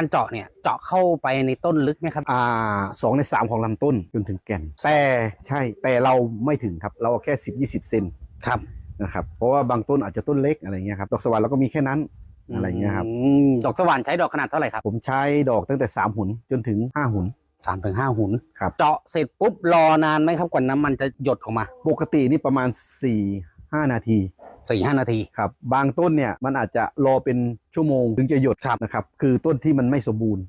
การเจาะเนี่ยเจาะเข้าไปในต้นลึกไหมครับ อ่าสองในสามของลำต้นจนถึงแก่น แต่ใช่แต่เราไม่ถึงครับ เราเอาแค่10 20เซนครับนะครับ เพราะว่าบางต้นอาจจะต้นเล็กอะไรเงี้ยครับดอกสวรรค์เราก็มีแค่นั้นอะไรเงี้ยครับอืมดอกสว่านใช้ดอกขนาดเท่าไหร่ครับ ผมใช้ดอกตั้งแต่ 3 หุนจนถึง 5 หุนสามถึงห้าหุนครับเจาะเสร็จปุ๊บรอนานไหมครับกว่าน้ำมันจะหยดออกมา ปกตินี่ประมาณ4 5นาที สี่ห้านาที ครับ บางต้นเนี่ยมันอาจจะรอเป็นชั่วโมงถึงจะหยดครับ นะครับ คือต้นที่มันไม่สมบูรณ์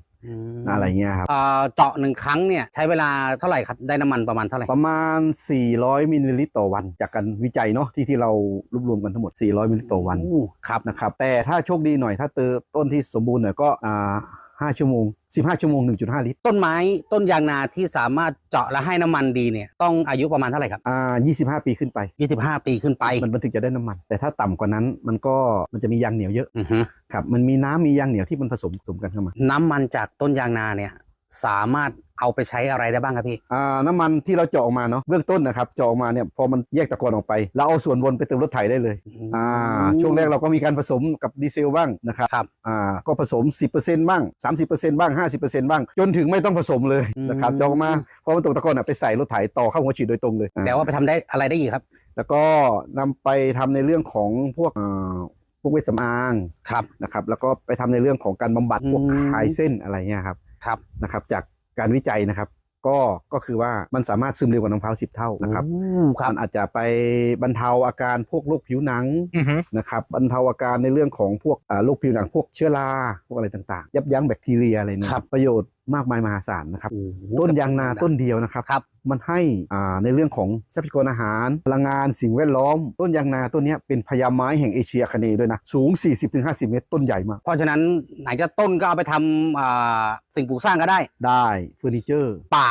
อะไรเงี้ยครับเอ่อเจาะหนึ่งครั้งเนี่ยใช้เวลาเท่าไหร่ครับได้น้ำมันประมาณเท่าไหร่ ประมาณ 400มิลลิลิตรต่อวัน จากการวิจัยเนาะที่ที่เรารวบรวมกันทั้งหมด 400มิลลิลิตรต่อวันอู้ครับนะครับ แต่ถ้าโชคดีหน่อยถ้าเจอต้นที่สมบูรณ์หน่อยก็อ่า 5 ชั่วโมง 15 ชั่วโมง 1.5 ลิตร ต้นไม้ต้นยางนาที่สามารถเจาะและให้น้ำมันดีเนี่ยต้องอายุประมาณเท่าไหร่ครับ อ่า 25 ปีขึ้นไป 25 ปีขึ้นไปมันมันถึงจะได้น้ำมัน แต่ถ้าต่ำกว่านั้นมันก็มันจะมียางเหนียวเยอะอือฮึครับมันมีน้ำมียางเหนียวที่มันผสมผสมกันเข้ามา น้ำมันจากต้นยางนาเนี่ย สามารถเอาไปใช้อะไรได้บ้างครับพี่ อ่าน้ำมันที่เราเจาะออกมาเนาะเบื้องต้นนะครับเจาะออกมาเนี่ยพอมันแยกตะกอนออกไป เราเอาส่วนบนไปเติมรถไถได้เลยอ่าช่วงแรกเราก็มีการผสมกับดีเซลบ้างนะครับครับอ่าก็ผสม 10%บ้าง 30%บ้าง 50%บ้าง จนถึงไม่ต้องผสมเลยนะครับอืมเจาะออกมาพอมันตกตะกอนอะไปใส่รถไถต่อเข้าหัวฉีดโดยตรงเลยอ่าแต่ว่าไปทำได้อะไรได้อีกครับ แล้วก็นำไปทำในเรื่องของพวกอ่าพวกเวชสำอางครับนะครับแล้วก็ไปทำในเรื่องของการบำบัดพวกอืมคลายเส้นอะไรเงี้ยครับ ครับนะครับจากการวิจัยนะครับ ก็ก็คือว่ามันสามารถซึมเร็วกว่าน้ำมะพร้าวสิบเท่านะครับอู้ครับ มันอาจจะไปบรรเทาอาการพวกโรคผิวหนังอือฮึนะครับบรรเทาอาการในเรื่องของพวกอ่าโรคผิวหนังพวกเชื้อราพวกอะไรต่างๆ ยับยั้งแบคทีเรียอะไรเนี่ยประโยชน์มากมายมหาศาลนะครับโอ้โหต้นยางนาต้นเดียวนะครับครับมันให้อ่าในเรื่องของทรัพยากรอาหาร พลังงานสิ่งแวดล้อม ต้นยางนาต้นเนี้ยเป็นพญาไม้แห่งเอเชียคเนย์ด้วยนะ สูง 40-50 เมตร ต้นใหญ่มาก เพราะฉะนั้นไหนจะต้นก็เอาไปทำอ่าสิ่งปลูกสร้างก็ได้ ได้เฟอร์นิเจอร์ ป่า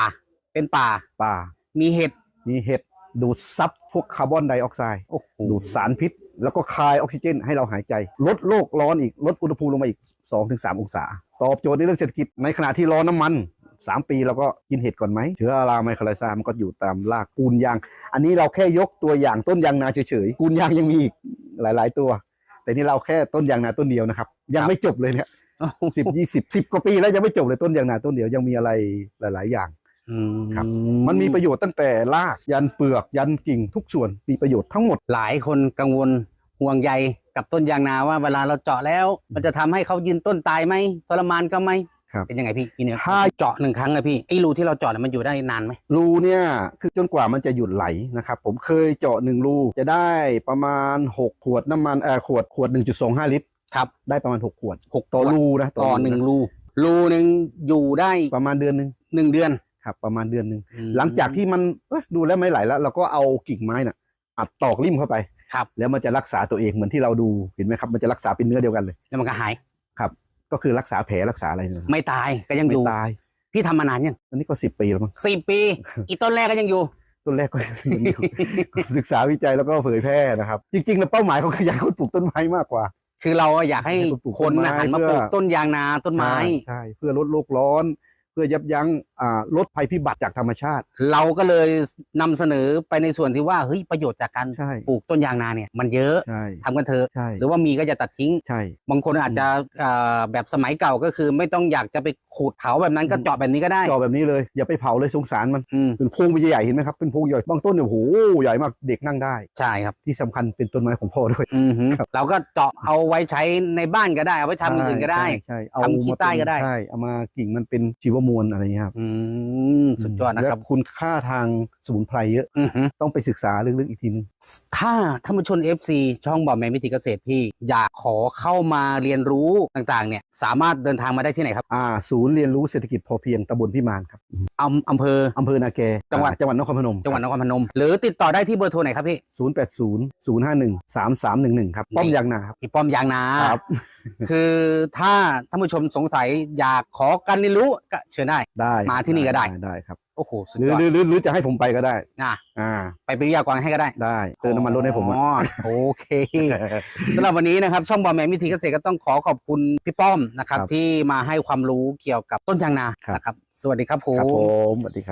เป็นป่า ป่า มีเห็ด มีเห็ด ดูดซับพวกคาร์บอนไดออกไซด์โอ้โหดูดสารพิษ แล้วก็คายออกซิเจนให้เราหายใจ ลดโลกร้อนอีก ลดอุณหภูมิลงมาอีก 2-3 องศา ตอบโจทย์ในเรื่องเศรษฐกิจในขณะที่รอน้ำมัน3ปีเราก็กินเห็ดก่อนไหมเชื้อราไมโครไลซามันก็อยู่ตามรากกูนยาง อันนี้เราแค่ยกตัวอย่างต้นยางนาเฉยๆกูนยางยังมีอีกหลาย ๆ ตัว แต่นี่เราแค่ต้นยางนาต้นเดียวนะครับ ยังไม่จบเลยเนี่ยโอ้โหสิบยี่สิบสิบกว่าปีแล้วยังไม่จบเลยต้นยางนาต้นเดียวยังมีอะไรหลาย ๆ อย่างอืครับมันมีประโยชน์ตั้งแต่รากยันเปลือกยันกิ่งทุกส่วนมีประโยชน์ทั้งหมดหลายคนกังวล ห่วงใยกับต้นยางนาว่าเวลาเราเจาะแล้ว มันจะทำให้เขายืนต้นตายไหมทรมานก็ไหมครับเป็นยังไงพี่พี่เนี่ยถ้าเจาะหนึ่งครั้งอะพี่ไอ้รูที่เราเจาะเนี่ยมันอยู่ได้นานไหมรูเนี่ยคือจนกว่ามันจะหยุดไหลนะครับผมเคยเจาะหนึ่งรูจะได้ประมาณ 6 ขวดน้ำมันเอ่อขวดขวด 1.25 ลิตรครับได้ประมาณ 6 ขวดหกต่อขวดรูนะต่อหนึ่งะรูรูหนึ่งอยู่ได้ประมาณเดือนหนึ่งหนึ่งเดือนครับประมาณเดือนหนึ่งอืมหลังจากที่มันเอ้ยดูแล้วไม่ไหลแล้ว เราก็เอากิ่งไม้น่ะอัดตอกริ่มเข้าไป ครับแล้วมันจะรักษาตัวเองเหมือนที่เราดูเห็นไหมครับ มันจะรักษาเป็นเนื้อเดียวกันเลย แล้วมันก็หายก็คือรักษาแผลรักษาอะไรเนี่ยไม่ตายก็ยังอไม่ยู่ตาย พี่ทำมานานยังอันนี้ก็สิบปีแล้วมั้งสี่ปี อีต้นแรกก็ยังอยู่ ต้นแรกก็ ยังอยู่ศึกษาวิจัยแล้วก็เผยแพร่นะครับ จริงๆแล้วเป้าหมายของขยายคนปลูกต้นไม้มากกว่า คือเราอยากให้ให้คนปลูกคนต้นไม้นะหันมาเพื่ปอลูกต้นยางนาต้นไม้ ใช่ใช่เพื่อลดโลกร้อนเพื่อยับยั้งอ่าลดภัยพิบัติจากธรรมชาติ เราก็เลยนำเสนอไปในส่วนที่ว่าเฮ้ยประโยชน์จากการใช่ปลูกต้นยางนาเนี่ยมันเยอะใช่ทำกันเถอะใช่หรือว่ามีก็จะตัดทิ้งใช่บางคนอาจจะเอ่อแบบสมัยเก่าก็คือ ไม่ต้องอยากจะไปขูดเผาแบบนั้นก็เจาะแบบนี้ก็ได้จอแบบนี้เลยอย่าไปเผาเลยสงสารมันอืมเป็นพวงใหญ่ๆเห็นไหมครับเป็นพวงใหญ่บางต้นเนี่ยโอ้โหใหญ่มากเด็กนั่งได้ใช่ครับที่สำคัญเป็นต้นไม้ของพ่อด้วยอือหือครับเราก็เจาะเอาไว้ใช้ในบ้านก็ได้เอาไว้ทำอย่างอื่นก็ได้ใช่ใช่เอาทำขี้มาใต้เป็นก็ได้ใช่เอามากิ่งมันเป็นชีวมวลอะไรอย่างเงี้ยครับอืมสุดยอดนะครับ และคุณค่าทางสมุนไพรเยอะ อือหือต้องไปศึกษาลึกๆอีกทีนึง ถ้าท่านผู้ชม FC ช่องบอมแมนวิถีเกษตรพี่อยากขอเข้ามาเรียนรู้ต่างๆ เนี่ยสามารถเดินทางมาได้ที่ไหนครับอ่า ศูนย์เรียนรู้เศรษฐกิจพอเพียงตำบลพิมานครับอำอำเภอ อำเภอนาแกจังหวัด อ่าจังหวัดนครพนมจังหวัดนครพนม หรือติดต่อได้ที่เบอร์โทรไหนครับพี่ศูนย์แปดศูนย์ศูนย์ห้าหนึ่งสามสามหนึ่งหนึ่งครับป้อมยางนาครับ พี่ป้อมยางนาครับคือถ้าท่านผู้ชมสงสัยอยากขอการเรียนรู้ก็เชิญได้ ได้มาที่นี่ก็ได้ ได้ครับ โอ้โห สุดหรือยอดหรือหรือหรือจะให้ผมไปก็ได้อะอ่า ไปเป็นวิทยากรให้ก็ได้ได้เติมน้ำมันรถให้ผมอะ อ๋อโอเค สำหรับวันนี้นะครับช่องบอมแมนวิถีเกษตรก็ต้องขอขอบคุณพี่ป้อมนะครับ ครับที่มาให้ความรู้เกี่ยวกับต้นยางนาครับ นะครับ สวัสดีครับผครับมผมสวัสดีครับ